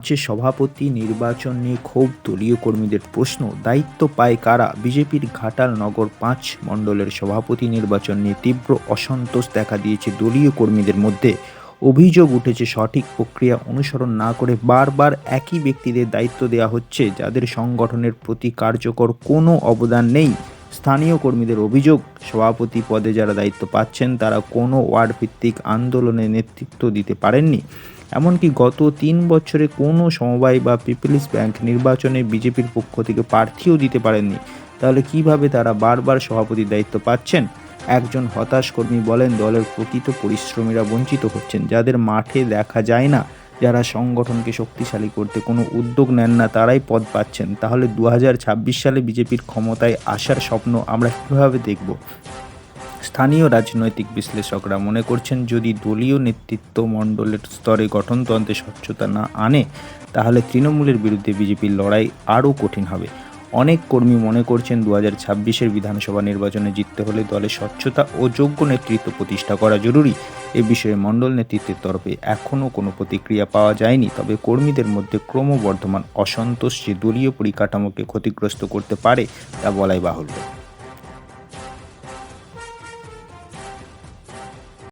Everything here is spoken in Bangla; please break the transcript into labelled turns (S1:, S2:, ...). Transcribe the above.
S1: রাজ্যে সভাপতি নির্বাচন নিয়ে ক্ষোভ দলীয় কর্মীদের প্রশ্ন, দায়িত্ব পায় কারা? বিজেপির ঘাটাল নগর পাঁচ মণ্ডলের সভাপতি নির্বাচন নিয়ে তীব্র অসন্তোষ দেখা দিয়েছে দলীয় কর্মীদের মধ্যে। অভিযোগ উঠেছে সঠিক প্রক্রিয়া অনুসরণ না করে বারবার একই ব্যক্তিদের দায়িত্ব দেওয়া হচ্ছে, যাদের সংগঠনের প্রতি কার্যকর কোনো অবদান নেই। স্থানীয় কর্মীদের অভিযোগ, সভাপতি পদে যারা দায়িত্ব পাচ্ছেন, তারা কোনো ওয়ার্ড ভিত্তিক আন্দোলনে নেতৃত্ব দিতে পারেননি। এমনকি গত তিন বছরে কোনো সমবায় বা পিপলস ব্যাংক নির্বাচনে বিজেপির পক্ষ থেকে প্রার্থীও দিতে পারেননি। তাহলে কীভাবে তারা বারবার সভাপতির দায়িত্ব পাচ্ছেন? একজন হতাশ কর্মী বলেন, দলের প্রকৃত পরিশ্রমীরা বঞ্চিত হচ্ছেন, যাদের মাঠে দেখা যায় না। যারা সংগঠনকে শক্তিশালী করতে কোনো উদ্যোগ নেন না, তারাই পদ পাচ্ছেন। তাহলে দু হাজার ছাব্বিশ সালে বিজেপির ক্ষমতায় আসার স্বপ্ন আমরা কীভাবে দেখব? স্থানীয় রাজনৈতিক বিশ্লেষকরা মনে করছেন, যদি দলীয় নেতৃত্ব মণ্ডলের স্তরে গঠনতন্ত্রে স্বচ্ছতা না আনে, তাহলে তৃণমূলের বিরুদ্ধে বিজেপির লড়াই আরও কঠিন হবে। অনেক কর্মী মনে করছেন দু হাজার ছাব্বিশের বিধানসভা নির্বাচনে জিততে হলে দলে স্বচ্ছতা ও যোগ্য নেতৃত্ব প্রতিষ্ঠা করা জরুরি। এ বিষয়ে মণ্ডল নেতৃত্বের তরফে এখনও কোনো প্রতিক্রিয়া পাওয়া যায়নি, তবে কর্মীদের মধ্যে ক্রমবর্ধমান অসন্তোষ যে দলীয় পরিকাঠামোকে ক্ষতিগ্রস্ত করতে পারে তা বলাই বাহুল্য।